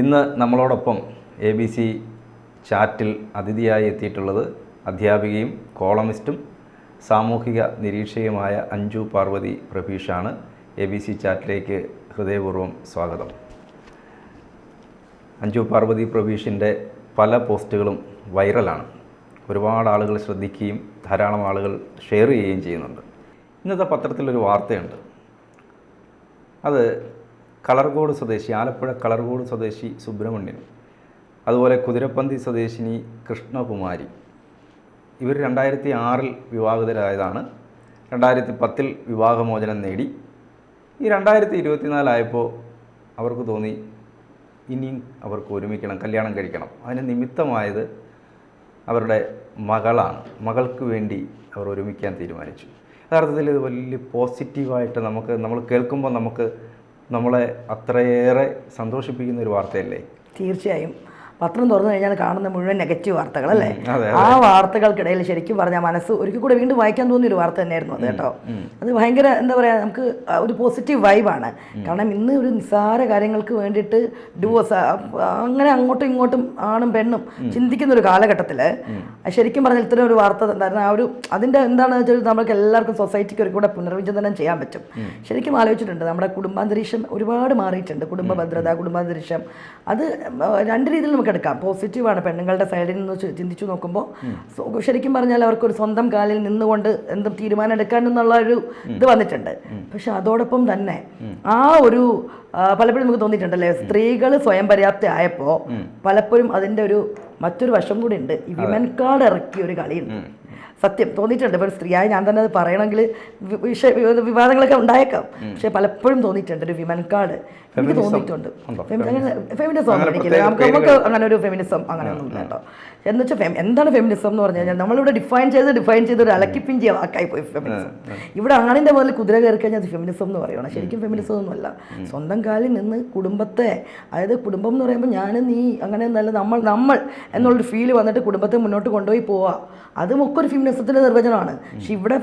ഇന്ന് നമ്മളോടൊപ്പം A B C ചാറ്റിൽ അതിഥിയായി എത്തിയിട്ടുള്ളത് അധ്യാപികയും കോളമിസ്റ്റും സാമൂഹിക നിരീക്ഷകയുമായ അഞ്ജു പാർവതി പ്രഭീഷാണ്. എ ബി സി ചാറ്റിലേക്ക് ഹൃദയപൂർവം സ്വാഗതം. അഞ്ജു പാർവതി പ്രഭീഷിന്റെ പല പോസ്റ്റുകളും വൈറലാണ്. ഒരുപാട് ആളുകൾ ശ്രദ്ധിക്കുകയും ധാരാളം ആളുകൾ ഷെയർ ചെയ്യുകയും ചെയ്യുന്നുണ്ട്. ഇന്നത്തെ പത്രത്തിലൊരു വാർത്തയുണ്ട്. അത് കളർകോട് സ്വദേശി ആലപ്പുഴ കളർകോട് സ്വദേശി സുബ്രഹ്മണ്യൻ. അതുപോലെ കുതിരപ്പന്തി സ്വദേശിനി കൃഷ്ണകുമാരി. ഇവർ രണ്ടായിരത്തി ആറിൽ വിവാഹിതരായതാണ്. രണ്ടായിരത്തി പത്തിൽ വിവാഹമോചനം നേടി. ഈ രണ്ടായിരത്തി ഇരുപത്തിനാലായപ്പോൾ അവർക്ക് തോന്നി ഇനിയും അവർക്ക് ഒരുമിക്കണം കല്യാണം കഴിക്കണം. അതിന് നിമിത്തമായത് അവരുടെ മകളാണ്. മകൾക്ക് വേണ്ടി അവർ ഒരുമിക്കാൻ തീരുമാനിച്ചു. യഥാർത്ഥത്തിൽ ഇത് വലിയ പോസിറ്റീവായിട്ട് നമുക്ക് നമ്മൾ കേൾക്കുമ്പോൾ നമുക്ക് നമ്മളെ അത്രയേറെ സന്തോഷിപ്പിക്കുന്ന ഒരു വാർത്തയല്ലേ? തീർച്ചയായും. പത്രം തുറന്നു കഴിഞ്ഞാൽ കാണുന്ന മുഴുവൻ നെഗറ്റീവ് വാർത്തകൾ അല്ലേ? ആ വാർത്തകൾക്കിടയിൽ ശരിക്കും പറഞ്ഞാൽ മനസ്സ് ഒരിക്കൽ കൂടെ വീണ്ടും വായിക്കാൻ തോന്നിയ ഒരു വാർത്ത തന്നെയായിരുന്നു അത് കേട്ടോ. അത് ഭയങ്കര എന്താ പറയുക നമുക്ക് ഒരു പോസിറ്റീവ് വൈബാണ് കാരണം ഇന്ന് ഒരു നിസ്സാര കാര്യങ്ങൾക്ക് വേണ്ടിയിട്ട് ഡിവോഴ്സ് അങ്ങനെ അങ്ങോട്ടും ഇങ്ങോട്ടും ആണും പെണ്ണും ചിന്തിക്കുന്ന ഒരു കാലഘട്ടത്തിൽ ശരിക്കും പറഞ്ഞാൽ ഇത്തരം ഒരു വാർത്ത എന്തായിരുന്നു ആ ഒരു അതിന്റെ എന്താണെന്ന് വെച്ചാൽ നമ്മൾക്ക് എല്ലാവർക്കും സൊസൈറ്റിക്ക് ഒരു കൂടെ പുനർവിചിന്തനം ചെയ്യാൻ പറ്റും. ശരിക്കും ആലോചിച്ചിട്ടുണ്ട്. നമ്മുടെ കുടുംബാന്തരീക്ഷം ഒരുപാട് മാറിയിട്ടുണ്ട്. കുടുംബ ഭദ്രത കുടുംബാന്തരീക്ഷം. അത് രണ്ട് രീതിയിൽ നമുക്ക് എടുക്കാം പോസിറ്റീവാണ് പെണ്ണുങ്ങളുടെ സൈഡിൽ നിന്ന് ചിന്തിച്ചു നോക്കുമ്പോൾ ശരിക്കും പറഞ്ഞാൽ അവർക്ക് ഒരു സ്വന്തം കാലിൽ നിന്നുകൊണ്ട് എന്തും തീരുമാനം എടുക്കാൻ എന്നുള്ള ഒരു ഇത് വന്നിട്ടുണ്ട്. പക്ഷെ അതോടൊപ്പം തന്നെ ആ ഒരു പലപ്പോഴും നമുക്ക് തോന്നിയിട്ടുണ്ടല്ലേ സ്ത്രീകൾ സ്വയം പര്യാപ്ത ആയപ്പോൾ പലപ്പോഴും അതിന്റെ ഒരു മറ്റൊരു വശം കൂടി ഉണ്ട്. ഈ വിമൻ കാർഡ് ഇറക്കിയ ഒരു കളിയുണ്ട്. സത്യം തോന്നിയിട്ടുണ്ട്. ഇപ്പോൾ സ്ത്രീയായി ഞാൻ തന്നെ അത് പറയണമെങ്കിൽ വിവാദങ്ങളൊക്കെ ഉണ്ടായേക്കാം. പക്ഷെ പലപ്പോഴും തോന്നിയിട്ടുണ്ട് ഒരു വിമൻ കാർഡ്. എനിക്ക് തോന്നിയിട്ടുണ്ട്. ഫെമിനിസം നമുക്ക് നമുക്ക് അങ്ങനെ ഒരു ഫെമിനിസം അങ്ങനെ ഒന്നും ഇല്ല കേട്ടോ. എന്ന് വെച്ചാൽ എന്താണ് ഫെമിനിസം എന്ന് പറഞ്ഞു കഴിഞ്ഞാൽ നമ്മളിവിടെ ഡിഫൈൻ ചെയ്ത് ഡിഫൈൻ ചെയ്ത് ഒരു അലക്കിപ്പിഞ്ചിയ വാക്കായി പോയി ഫെമിനിസം ഇവിടെ ആണിന്റെ മുതൽ കുതിര കയറി കഴിഞ്ഞാൽ അത് ഫെമിനിസം എന്ന് പറയണം ശരിക്കും ഫെമിനിസം ഒന്നുമല്ല. സ്വന്തം കാലിൽ നിന്ന് കുടുംബത്തെ അതായത് കുടുംബം എന്ന് പറയുമ്പോൾ ഞാൻ നീ അങ്ങനെ നല്ല നമ്മൾ നമ്മൾ എന്നുള്ളൊരു ഫീൽ വന്നിട്ട് കുടുംബത്തെ മുന്നോട്ട് കൊണ്ടുപോയി പോവാം. അതും ഒക്കെ ഒരു ഫെമിനിസത്തിന്റെ നിർവചനമാണ്. പക്ഷെ ഇവിടെ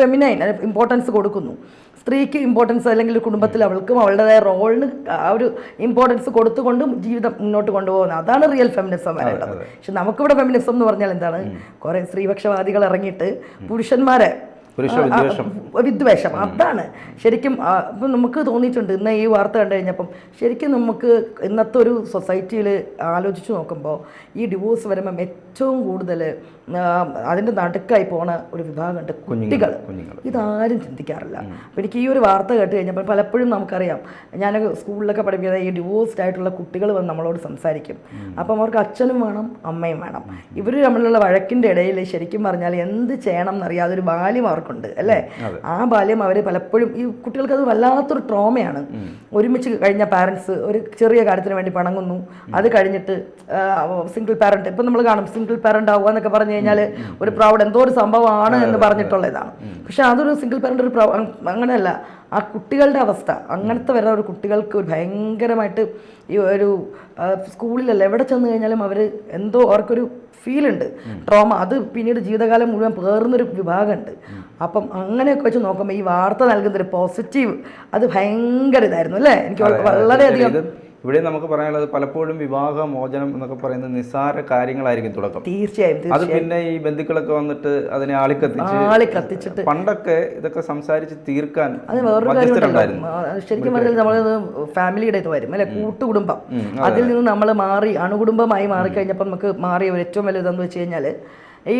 ഫെമിനൈൻ ഇമ്പോർട്ടൻസ് കൊടുക്കുന്നു. സ്ത്രീക്ക് ഇമ്പോർട്ടൻസ് അല്ലെങ്കിൽ കുടുംബത്തിൽ അവൾക്കും അവളുടേതായ റോളിന് ആ ഒരു ഇമ്പോർട്ടൻസ് കൊടുത്തുകൊണ്ടും ജീവിതം മുന്നോട്ട് കൊണ്ടുപോകുന്നത് അതാണ് റിയൽ ഫെമിനിസം വരേണ്ടത് പക്ഷെ നമുക്കിവിടെ ഫെമിനിസം എന്ന് പറഞ്ഞാൽ എന്താണ്? കുറേ സ്ത്രീപക്ഷവാദികൾ ഇറങ്ങിയിട്ട് പുരുഷന്മാരെ. വിദ്വേഷം. അതാണ്. ശരിക്കും ഇപ്പം നമുക്ക് തോന്നിയിട്ടുണ്ട് ഇന്ന് ഈ വാർത്ത കണ്ടു കഴിഞ്ഞപ്പം ശരിക്കും നമുക്ക് ഇന്നത്തെ ഒരു സൊസൈറ്റിയിൽ ആലോചിച്ച് നോക്കുമ്പോൾ ഈ ഡിവോഴ്സ് വരുമ്പം ഏറ്റവും കൂടുതൽ അതിന്റെ നടുക്കായി പോണ ഒരു വിഭാഗമുണ്ട് കുട്ടികൾ. ഇതാരും ചിന്തിക്കാറില്ല. അപ്പം എനിക്ക് ഈ ഒരു വാർത്ത കേട്ട് കഴിഞ്ഞപ്പോൾ പലപ്പോഴും നമുക്കറിയാം ഞാൻ സ്കൂളിലൊക്കെ പഠിപ്പിക്കുന്ന ഈ ഡിവോഴ്സ്ഡ് ആയിട്ടുള്ള കുട്ടികൾ വന്ന് നമ്മളോട് സംസാരിക്കും. അപ്പം അവർക്ക് അച്ഛനും വേണം അമ്മയും വേണം. ഇവർ തമ്മിലുള്ള വഴക്കിന്റെ ഇടയിൽ ശരിക്കും പറഞ്ഞാൽ എന്ത് ചെയ്യണം എന്നറിയാതെ ഒരു ബാല്യം അവർക്കുണ്ട് അല്ലേ? ആ ബാല്യം അവർ പലപ്പോഴും ഈ കുട്ടികൾക്ക് അത് വല്ലാത്തൊരു ട്രോമയാണ് ഒരുമിച്ച് കഴിഞ്ഞ പാരൻസ് ഒരു ചെറിയ കാര്യത്തിന് വേണ്ടി പണങ്ങുന്നു. അത് കഴിഞ്ഞിട്ട് സിംഗിൾ പാരന്റ് ഇപ്പം നമ്മൾ കാണും സിംഗിൾ പാരന്റ് ആവുക എന്നൊക്കെ പറഞ്ഞു കഴിഞ്ഞാൽ ഒരു പ്രൗഡ് എന്തോ ഒരു സംഭവമാണ് എന്ന് പറഞ്ഞിട്ടുള്ള ഇതാണ് പക്ഷെ അതൊരു സിംഗിൾ പാരന്റ് ഒരു അങ്ങനെയല്ല. ആ കുട്ടികളുടെ അവസ്ഥ അങ്ങനത്തെ വരുന്ന ഒരു കുട്ടികൾക്ക് ഒരു ഭയങ്കരമായിട്ട് ഈ ഒരു സ്കൂളിലല്ല എവിടെ ചെന്ന് കഴിഞ്ഞാലും അവർ എന്തോ അവർക്കൊരു ഫീലുണ്ട് ട്രോമ അത് പിന്നീട് ജീവിതകാലം മുഴുവൻ പേർന്നൊരു വിഭാഗമുണ്ട്. അപ്പം അങ്ങനെയൊക്കെ വെച്ച് നോക്കുമ്പോൾ ഈ വാർത്ത നൽകുന്നൊരു പോസിറ്റീവ് അത് ഭയങ്കര ഇതായിരുന്നു അല്ലേ? എനിക്ക് വളരെയധികം ഇവിടെ നമുക്ക് പറയാനുള്ളത് പലപ്പോഴും വിവാഹ മോചനം എന്നൊക്കെ പറയുന്ന നിസ്സാര കാര്യങ്ങളായിരിക്കും തുടക്കം. തീർച്ചയായും അത് പിന്നെ ഈ ബന്ധുക്കളൊക്കെ വന്നിട്ട് അതിനെ ആളിക്കത്തിച്ച് പണ്ടൊക്കെ ഇതൊക്കെ സംസാരിച്ച് തീർക്കാൻ അത് വേറൊരു ശരിക്കും പറഞ്ഞാൽ നമ്മൾ ഫാമിലിയുടെ ഇത് വരും അല്ലെ? കൂട്ടുകുടുംബം. അതിൽ നിന്ന് നമ്മൾ മാറി അണുകുടുംബമായി മാറിക്കഴിഞ്ഞപ്പോൾ നമുക്ക് മാറിയ ഏറ്റവും വലിയ ഇതെന്ന് വെച്ച് കഴിഞ്ഞാൽ ഈ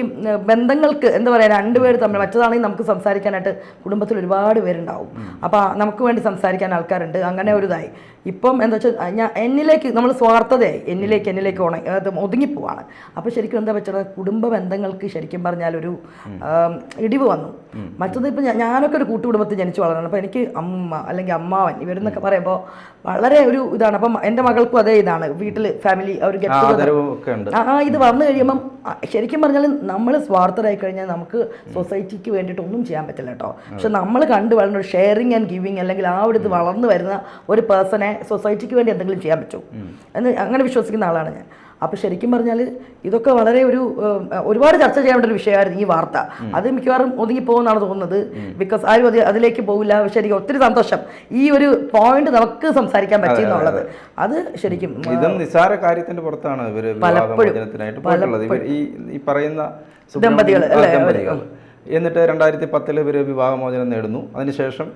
ബന്ധങ്ങൾക്ക് എന്താ പറയുക രണ്ടുപേർ തമ്മിൽ മറ്റതാണെങ്കിൽ നമുക്ക് സംസാരിക്കാനായിട്ട് കുടുംബത്തിൽ ഒരുപാട് പേരുണ്ടാവും. അപ്പോൾ നമുക്ക് വേണ്ടി സംസാരിക്കാൻ ആൾക്കാരുണ്ട്. അങ്ങനെ ഒരു ഇതായി. ഇപ്പം എന്താ വെച്ചാൽ ഞാൻ എന്നിലേക്ക് നമ്മൾ സ്വാർത്ഥതയായി. എന്നിലേക്ക് എന്നിലേക്ക് ഉണ ഒതുങ്ങിപ്പോവാണ് അപ്പോൾ ശരിക്കും എന്താ വെച്ചാൽ കുടുംബ ബന്ധങ്ങൾക്ക് ശരിക്കും പറഞ്ഞാൽ ഒരു ഇടിവ് വന്നു. മറ്റത് ഇപ്പം ഞാനൊക്കെ ഒരു കൂട്ടുകുടുംബത്തിൽ ജനിച്ചു വളർന്നു അപ്പോൾ എനിക്ക് അമ്മ അല്ലെങ്കിൽ അമ്മാവൻ ഇവരെന്നൊക്കെ പറയുമ്പോൾ വളരെ ഒരു ഇതാണ്. അപ്പം എന്റെ മകൾക്കും അതേ ഇതാണ്. വീട്ടിൽ ഫാമിലി ഒരു ഗെറ്റ് ആ, ഇത് വന്നു കഴിയുമ്പം ശരിക്കും പറഞ്ഞാൽ നമ്മൾ സ്വാർത്ഥരായി കഴിഞ്ഞാൽ നമുക്ക് സൊസൈറ്റിക്ക് വേണ്ടിയിട്ട് ഒന്നും ചെയ്യാൻ പറ്റില്ല കേട്ടോ. പക്ഷെ നമ്മൾ കണ്ടു വളർന്ന ഒരു ഷെയറിങ് ആൻഡ് ഗിവിങ് അല്ലെങ്കിൽ ആ ഒരു ഇത് വളർന്നു വരുന്ന ഒരു പേഴ്സണെ സൊസൈറ്റിക്ക് വേണ്ടി എന്തെങ്കിലും ചെയ്യാൻ പറ്റും. എന്ന് അങ്ങനെ വിശ്വസിക്കുന്ന ആളാണ് ഞാൻ. അപ്പോൾ ശരിക്കും പറഞ്ഞാൽ ഇതൊക്കെ വളരെ ഒരു ഒരുപാട് ചർച്ച ചെയ്യേണ്ട ഒരു വിഷയമായിരുന്നു ഈ വാർത്ത. അത് മിക്കവാറും ഒതുങ്ങി പോകുമെന്നാണ് തോന്നുന്നത് ബിക്കോസ് ആരും അത് അതിലേക്ക് പോകില്ല ശരിക്കും ഒത്തിരി സന്തോഷം ഈ ഒരു പോയിന്റ് നമുക്ക് സംസാരിക്കാൻ പറ്റി എന്നുള്ളത്. അത്. ശരിക്കും ഇതും നിസ്സാര കാര്യത്തിന്റെ പുറത്താണ് ഇവർ ഇവർ ഈ ഈ പറയുന്ന ദമ്പതികൾ. എന്നിട്ട് രണ്ടായിരത്തി പത്തിൽ ഇവർ വിവാഹമോചനം നേടുന്നു. അതിനുശേഷം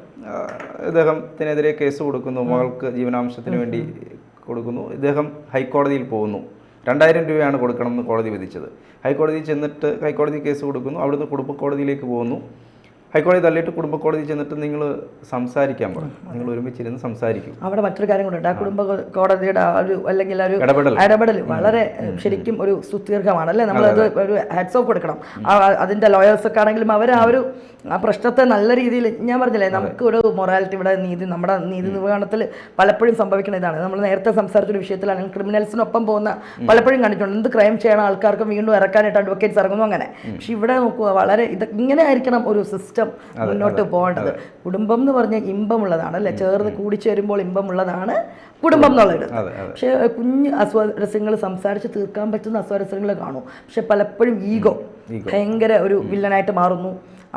ഇദ്ദേഹത്തിനെതിരെ കേസ് കൊടുക്കുന്നു. മകൾക്ക് ജീവനാംശത്തിന് വേണ്ടി കൊടുക്കുന്നു. ഇദ്ദേഹം ഹൈക്കോടതിയിൽ പോകുന്നു. രണ്ടായിരം രൂപയാണ് കൊടുക്കണമെന്ന് കോടതി വിധിച്ചത്. ഹൈക്കോടതി ചെന്നിട്ട് ഹൈക്കോടതി കേസ് കൊടുക്കുന്നു. അവിടുന്ന് കുടുംബ കോടതിയിലേക്ക് പോകുന്നു. ഹൈക്കോടതി തള്ളിയിട്ട് കുടുംബ കോടതി ചെന്നിട്ട് നിങ്ങൾ സംസാരിക്കാൻ പറയും നിങ്ങൾ ഒരുമിച്ചിരുന്ന് സംസാരിക്കും. അവിടെ മറ്റൊരു കാര്യം കൂടെ ഉണ്ട്. ആ കുടുംബ കോടതിയുടെ ആ ഒരു അല്ലെങ്കിൽ ഒരു ഇടപെടൽ. വളരെ ശരിക്കും ഒരു സുദീർഘമാണ്. അല്ലേ? നമ്മളത് ഒരു ഹാറ്റ്സ് ഓഫ് കൊടുക്കണം. അതിന്റെ അതിന്റെ ലോയേഴ്സ് ആണെങ്കിലും അവർ ആ ഒരു ആ പ്രശ്നത്തെ നല്ല രീതിയിൽ ഞാൻ പറഞ്ഞില്ലേ നമുക്ക് ഒരു മൊറാലിറ്റി ഇവിടെ നീതി നമ്മുടെ നീതി നിർവഹണത്തിൽ പലപ്പോഴും സംഭവിക്കുന്ന ഇതാണ്. നമ്മൾ നേരത്തെ സംസാരിച്ച ഒരു വിഷയത്തിലാണെങ്കിൽ ക്രിമിനൽസിനൊപ്പം പോകുന്ന പലപ്പോഴും കണ്ടിട്ടുണ്ട്. എന്ത് ക്രൈം ചെയ്യണ ആൾക്കാർക്കും വീണ്ടും ഇറക്കാനായിട്ട് അഡ്വക്കേറ്റ്സ് ഇറങ്ങുന്നു അങ്ങനെ. പക്ഷെ ഇവിടെ നോക്കുക വളരെ ഇത് ഇങ്ങനെ ആയിരിക്കണം ഒരു സിസ്റ്റം മുന്നോട്ട് പോകേണ്ടത്. കുടുംബം എന്ന് പറഞ്ഞാൽ ഇമ്പമുള്ളതാണ് അല്ലെ? ചേർന്ന് കൂടിച്ചേരുമ്പോൾ ഇമ്പമുള്ളതാണ് കുടുംബം എന്നുള്ളത്. പക്ഷേ കുഞ്ഞ് അസ്വാരസ്യങ്ങൾ സംസാരിച്ച് തീർക്കാൻ പറ്റുന്ന അസ്വാരസ്യങ്ങൾ കാണും. പക്ഷെ പലപ്പോഴും ഈഗോ ഭയങ്കര ഒരു വില്ലനായിട്ട് മാറുന്നു.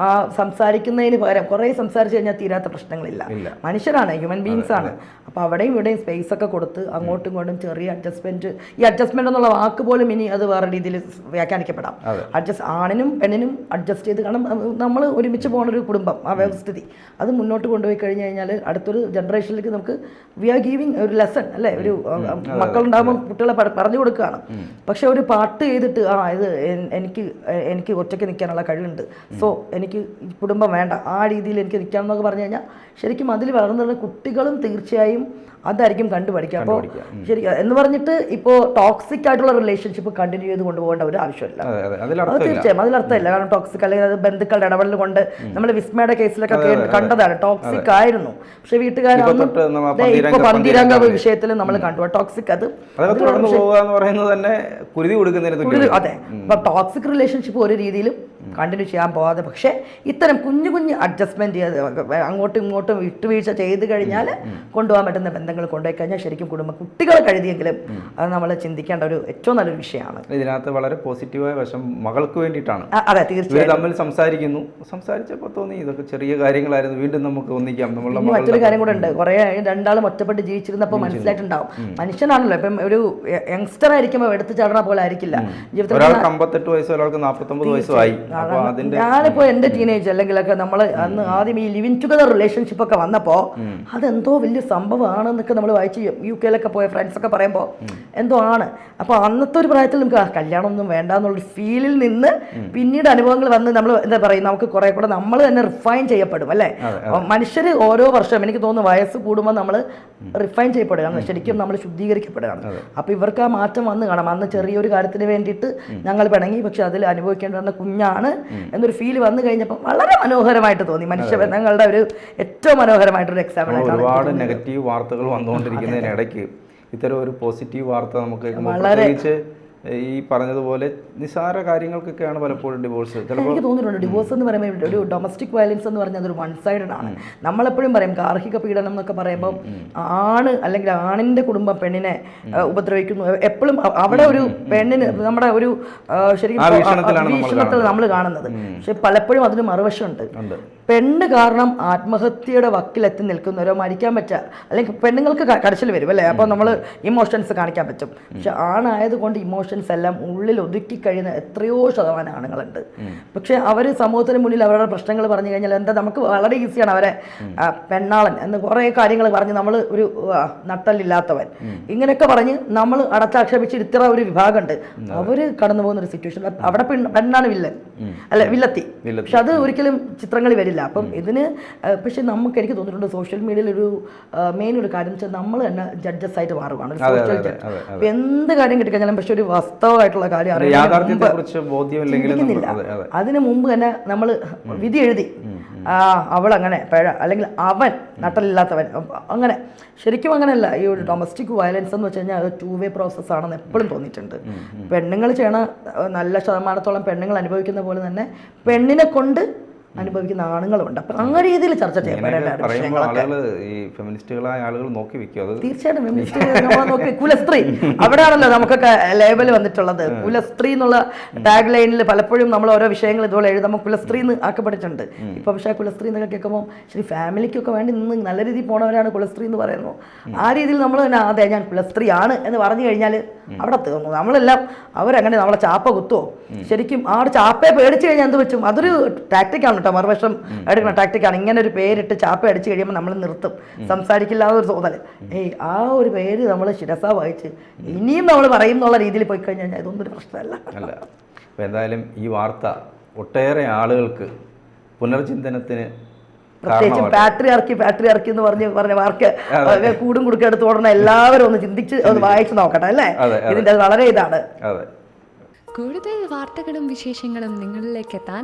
ആ സംസാരിക്കുന്നതിന് പകരം കുറേ സംസാരിച്ചു കഴിഞ്ഞാൽ തീരാത്ത പ്രശ്നങ്ങളില്ല. മനുഷ്യരാണ് ഹ്യൂമൻ ബീങ്സ് ആണ്. അപ്പോൾ അവിടെയും ഇവിടെയും സ്പേസ് ഒക്കെ കൊടുത്ത് അങ്ങോട്ടും ഇങ്ങോട്ടും ചെറിയ അഡ്ജസ്റ്റ്മെന്റ് ഈ അഡ്ജസ്റ്റ്മെന്റ് എന്നുള്ള വാക്ക് പോലും ഇനി അത് വേറെ രീതിയിൽ വ്യാഖ്യാനിക്കപ്പെടാം. അഡ്ജസ്റ്റ് ആണിനും പെണ്ണിനും അഡ്ജസ്റ്റ് ചെയ്ത് കാരണം നമ്മൾ ഒരുമിച്ച് പോകുന്ന ഒരു കുടുംബം ആ വ്യവസ്ഥിതി. അത് മുന്നോട്ട് കൊണ്ടുപോയി കഴിഞ്ഞു കഴിഞ്ഞാൽ അടുത്തൊരു ജനറേഷനിലേക്ക് നമുക്ക് വി ആർ ഗീവിങ് ഒരു ലെസൺ അല്ലേ? ഒരു മക്കളുണ്ടാകുമ്പോൾ കുട്ടികളെ പറഞ്ഞു കൊടുക്കുകയാണ്. പക്ഷെ ഒരു പാട്ട് ചെയ്തിട്ട് ആ ഇത് എനിക്ക് എനിക്ക് ഒറ്റയ്ക്ക് നിൽക്കാനുള്ള കഴിവുണ്ട്. സോ എനിക്ക് കുടുംബം വേണ്ട. ആ രീതിയിൽ എനിക്ക് നിൽക്കാം എന്നൊക്കെ പറഞ്ഞു കഴിഞ്ഞാൽ ശരിക്കും അതിൽ വളർന്നുള്ള കുട്ടികളും തീർച്ചയായും അതായിരിക്കും കണ്ടു പഠിക്കുക അപ്പോൾ ശരി എന്ന് പറഞ്ഞിട്ട് ഇപ്പോൾ ടോക്സിക് ആയിട്ടുള്ള റിലേഷൻഷിപ്പ് കണ്ടിന്യൂ ചെയ്ത് കൊണ്ടുപോകേണ്ട ഒരു ആവശ്യമില്ല. അതെ തീർച്ചയായും അതിലർത്ഥമില്ല കാരണം ടോക്സിക് അല്ലെങ്കിൽ അത് ബന്ധുക്കളുടെ ഇടപെടൽ കൊണ്ട് നമ്മൾ വിസ്മയുടെ കേസിലൊക്കെ കണ്ടതാണ്. ടോക്സിക് ആയിരുന്നു. പക്ഷെ വീട്ടുകാരൊന്നും ഇപ്പൊ പന്തിരംഗ വിഷയത്തിൽ നമ്മൾ കണ്ടു. ടോക്സിക് അത് കുരുതി കൊടുക്കുന്നതിന് അതെ. അപ്പൊ ടോക്സിക് റിലേഷൻഷിപ്പ് ഒരു രീതിയിലും കണ്ടിന്യൂ ചെയ്യാൻ പോവാതെ. പക്ഷേ ഇത്തരം കുഞ്ഞു കുഞ്ഞു അഡ്ജസ്റ്റ്മെന്റ് ചെയ്ത് അങ്ങോട്ടും ഇങ്ങോട്ടും വിട്ടുവീഴ്ച ചെയ്ത് കഴിഞ്ഞാൽ കൊണ്ടുപോകാൻ പറ്റുന്ന ബന്ധങ്ങൾ കൊണ്ടുപോയി കഴിഞ്ഞാൽ ശരിക്കും കുടുംബ കുട്ടികളെ കഴുതിയെങ്കിലും അത് നമ്മൾ ചിന്തിക്കേണ്ട ഒരു ഏറ്റവും നല്ലൊരു വിഷയമാണ്. ഇതിനകത്ത് വളരെ പോസിറ്റീവായ വശം മകൾക്ക് വേണ്ടിയിട്ടാണ്. അതെ തീർച്ചയായും. തമ്മിൽ സംസാരിക്കുന്നു. സംസാരിച്ചപ്പോൾ തോന്നി ഇതൊക്കെ ചെറിയ കാര്യങ്ങളായിരുന്നു. വീണ്ടും നമുക്ക് ഒന്നിക്കാം. നമ്മളുടെ മറ്റൊരു കാര്യം കൂടെ ഉണ്ട് കുറേ രണ്ടാളും ഒറ്റപ്പെട്ട് ജീവിച്ചിരുന്നപ്പോൾ മനസ്സിലായിട്ടുണ്ടാവും. മനുഷ്യനാണല്ലോ. ഇപ്പം ഒരു യങ്സ്റ്റർ ആയിരിക്കുമ്പോൾ എടുത്തു ചാടണ പോലെ ആയിരിക്കില്ല. ജീവിതത്തിൽ അമ്പത്തെട്ട് വയസ്സ് ഒരാൾക്ക് നാൽപ്പത്തൊമ്പത് വയസ്സോ അതിന്റെ ഞാനിപ്പോ എന്റെ ടീനേജ് അല്ലെങ്കിലൊക്കെ നമ്മൾ അന്ന് ആദ്യം ഈ ലിവിങ് ടുഗദർ റിലേഷൻഷിപ്പ് ഒക്കെ വന്നപ്പോ അതെന്തോ വലിയ സംഭവമാണെന്നൊക്കെ നമ്മൾ വായിച്ച് യു കെയിലൊക്കെ പോയ ഫ്രണ്ട്സ് ഒക്കെ പറയുമ്പോൾ എന്തോ ആണ്. അപ്പോൾ അന്നത്തെ ഒരു പ്രായത്തിൽ നമുക്ക് ആ കല്യാണം ഒന്നും വേണ്ട എന്നുള്ളൊരു ഫീലിൽ നിന്ന് പിന്നീട് അനുഭവങ്ങൾ വന്ന് നമ്മൾ എന്താ പറയുക നമുക്ക് കുറെ കൂടെ നമ്മൾ തന്നെ റിഫൈൻ ചെയ്യപ്പെടും അല്ലേ? മനുഷ്യര് ഓരോ വർഷം എനിക്ക് തോന്നുന്നു വയസ്സ് കൂടുമ്പോൾ നമ്മൾ റിഫൈൻ ചെയ്യപ്പെടുകയാണ്. ശരിക്കും നമ്മൾ ശുദ്ധീകരിക്കപ്പെടുകയാണ്. അപ്പോൾ ഇവർക്ക് ആ മാറ്റം വന്ന് കാണാം. അന്ന് ചെറിയൊരു കാര്യത്തിന് വേണ്ടിയിട്ട് ഞങ്ങൾ പിണങ്ങി. പക്ഷെ അതിൽ അനുഭവിക്കേണ്ടി വന്ന കുഞ്ഞാണ് എന്നൊരു ഫീൽ വന്നു കഴിഞ്ഞപ്പോൾ വളരെ മനോഹരമായിട്ട് തോന്നി. മനുഷ്യ ബന്ധങ്ങളുടെ ഒരു ഏറ്റവും മനോഹരമായിട്ടൊരു എക്സാമ്പിൾ ഒരുപാട് നെഗറ്റീവ് വാർത്തകൾ വന്നുകൊണ്ടിരിക്കുന്നതിനിടയ്ക്ക് ഇത്തരം ഒരു പോസിറ്റീവ് വാർത്ത നമുക്ക് വളരെ പ്രത്യേകിച്ച് ഈ പറഞ്ഞതുപോലെ നിസാര കാര്യങ്ങൾക്കൊക്കെയാണ് പലപ്പോഴും ഡിവോഴ്സ് ചിലപ്പോൾ എനിക്ക് തോന്നിയിട്ടുണ്ട് ഡിവോഴ്സ് എന്ന് പറയുമ്പോൾ ഒരു ഡൊമസ്റ്റിക് വയലൻസ് എന്ന് പറഞ്ഞാൽ അതൊരു വൺ സൈഡഡ് ആണ് നമ്മളെപ്പോഴും പറയും ഗാർഹിക പീഡനം എന്നൊക്കെ പറയുമ്പോൾ ആണ് അല്ലെങ്കിൽ ആണിന്റെ കുടുംബം പെണ്ണിനെ ഉപദ്രവിക്കുന്നു. എപ്പോഴും അവിടെ ഒരു പെണ്ണിന് നമ്മുടെ ഒരു ശരിക്കും നമ്മൾ വീക്ഷണത്തിൽ നമ്മൾ കാണുന്നത്. പക്ഷെ പലപ്പോഴും അതിന് മറുവശമുണ്ട്. പെണ്ണ് കാരണം ആത്മഹത്യയുടെ വക്കിലെത്തി നിൽക്കുന്നവരോ മരിക്കാൻ പറ്റുക അല്ലെങ്കിൽ പെണ്ണുങ്ങൾക്ക് കടച്ചിൽ വരും അല്ലേ? അപ്പോൾ നമ്മൾ ഇമോഷൻസ് കാണിക്കാൻ പറ്റും. പക്ഷെ ആണായതുകൊണ്ട് ഇമോഷൻസ് എല്ലാം ഉള്ളിൽ ഒതുക്കി കഴിയുന്ന എത്രയോ ശതമാനം ആണുങ്ങളുണ്ട്. പക്ഷെ അവർ സമൂഹത്തിന് മുന്നിൽ അവരുടെ പ്രശ്നങ്ങൾ പറഞ്ഞു കഴിഞ്ഞാൽ എന്താ നമുക്ക് വളരെ ഈസിയാണ് അവരെ പെണ്ണാളൻ എന്ന് കുറേ കാര്യങ്ങൾ പറഞ്ഞ് നമ്മൾ ഒരു നട്ടല്ലില്ലാത്തവൻ ഇങ്ങനെയൊക്കെ പറഞ്ഞ് നമ്മൾ അടച്ചാക്ഷേപിച്ച് ഇത്ര ഒരു വിഭാഗമുണ്ട്. അവർ കടന്നു പോകുന്ന ഒരു സിറ്റുവേഷൻ അവിടെ പെണ്ണാണ് വില്ലൻ. അല്ല വില്ലത്തി. പക്ഷെ അത് ഒരിക്കലും ചിത്രങ്ങളിൽ വരില്ല. അപ്പം ഇതിന് പക്ഷെ നമുക്ക് എനിക്ക് തോന്നിയിട്ടുണ്ട് സോഷ്യൽ മീഡിയയിൽ ഒരു മെയിൻ ഒരു കാര്യം വെച്ചാൽ നമ്മൾ തന്നെ ജഡ്ജസ് ആയിട്ട് മാറുകയാണ് സോഷ്യൽ ജഡ്ജ് എന്ത് കാര്യം കിട്ടിക്കഴിഞ്ഞാലും പക്ഷെ ഒരു വാസ്തവമായിട്ടുള്ള കാര്യം അതെ അതിന് മുമ്പ് തന്നെ നമ്മൾ വിധി എഴുതി. ആ അവൾ അങ്ങനെ പിഴ അല്ലെങ്കിൽ അവൻ നട്ടലില്ലാത്തവൻ. അങ്ങനെ ശരിക്കും അങ്ങനെയല്ല. ഈ ഒരു ഡൊമസ്റ്റിക് വയലൻസ് എന്ന് വെച്ച് കഴിഞ്ഞാൽ അത് ടൂ വേ പ്രോസസ് ആണെന്ന് എപ്പോഴും തോന്നിയിട്ടുണ്ട്. പെണ്ണുങ്ങൾ ചെയ്യണ നല്ല ശതമാനത്തോളം പെണ്ണുങ്ങൾ അനുഭവിക്കുന്ന പോലെ തന്നെ പെണ്ണിനെ കൊണ്ട് അനുഭവിക്കുന്ന ആണുങ്ങളുണ്ട്. അപ്പം അങ്ങനെ രീതിയിൽ ചർച്ച ചെയ്യപ്പെടേണ്ട ഈ ഫെമിനിസ്റ്റുകളായ ആളുകൾ നോക്കി വെക്കും അത്. തീർച്ചയായിട്ടും നോക്കി കുലസ്ത്രീ. അവിടെയാണല്ലോ നമുക്കൊക്കെ ലേബൽ വന്നിട്ടുള്ളത്. കുലസ്ത്രീ എന്നുള്ള ടാഗ് ലൈനിൽ പലപ്പോഴും നമ്മൾ ഓരോ വിഷയങ്ങൾ ഇതുപോലെ എഴുതുമ്പോൾ കുലസ്ത്രീ എന്ന് ആക്കപ്പെട്ടിട്ടുണ്ട്. ഇപ്പൊ പക്ഷേ കുലസ്ത്രീ എന്നൊക്കെ കേൾക്കുമ്പോൾ ശരി ഫാമിലിക്കൊക്കെ വേണ്ടി നിന്ന് നല്ല രീതിയിൽ പോണവരാണ് കുലസ്ത്രീ എന്ന് പറയുന്നു. ആ രീതിയിൽ നമ്മൾ തന്നെ അതെ ഞാൻ കുലസ്ത്രീ ആണ് എന്ന് പറഞ്ഞു കഴിഞ്ഞാൽ അവിടെ തീർന്നു. നമ്മളെല്ലാം അവരങ്ങനെ നമ്മളെ ചാപ്പ കുത്തുവോ? ശരിക്കും ആ ഒരു ചാപ്പയെ പേടിച്ചു കഴിഞ്ഞാൽ എന്ത് വെച്ചും അതൊരു ടാക്ടിക്കാണ് കേട്ടോ. മറുവശം എടുക്കുന്ന ടാക്ടിക്കാണ് ഇങ്ങനെ ഒരു പേരിട്ട് ചാപ്പ അടിച്ചു കഴിയുമ്പോൾ നമ്മൾ നിർത്തും. സംസാരിക്കില്ലാതെ ഒരു തോന്നൽ ഏയ് ആ ഒരു പേര് നമ്മൾ ശിരസ വായിച്ച് ഇനിയും നമ്മൾ പറയും എന്നുള്ള രീതിയിൽ പോയി കഴിഞ്ഞാൽ ഇതൊന്നും ഒരു പ്രശ്നമല്ല. അല്ല. അപ്പോൾ എന്തായാലും ഈ വാർത്ത ഒട്ടേറെ ആളുകൾക്ക് പുനർചിന്തനത്തിന് പ്രത്യേകിച്ചും കാരണമാകട്ടെ. പാട്രി ഇറക്കി എന്ന് പറഞ്ഞ് പറഞ്ഞ വാർക്ക് കൂടും കുടുക്ക എടുത്ത് ഓടണം എല്ലാവരും ഒന്ന് ചിന്തിച്ച് ഒന്ന് വായിച്ച് നോക്കട്ടെ അല്ലേ? അതെ. വളരെ ഇതാണ്. അതെ. കൂടുതൽ വാർത്തകളും വിശേഷങ്ങളും നിങ്ങളിലേക്ക് എത്താൻ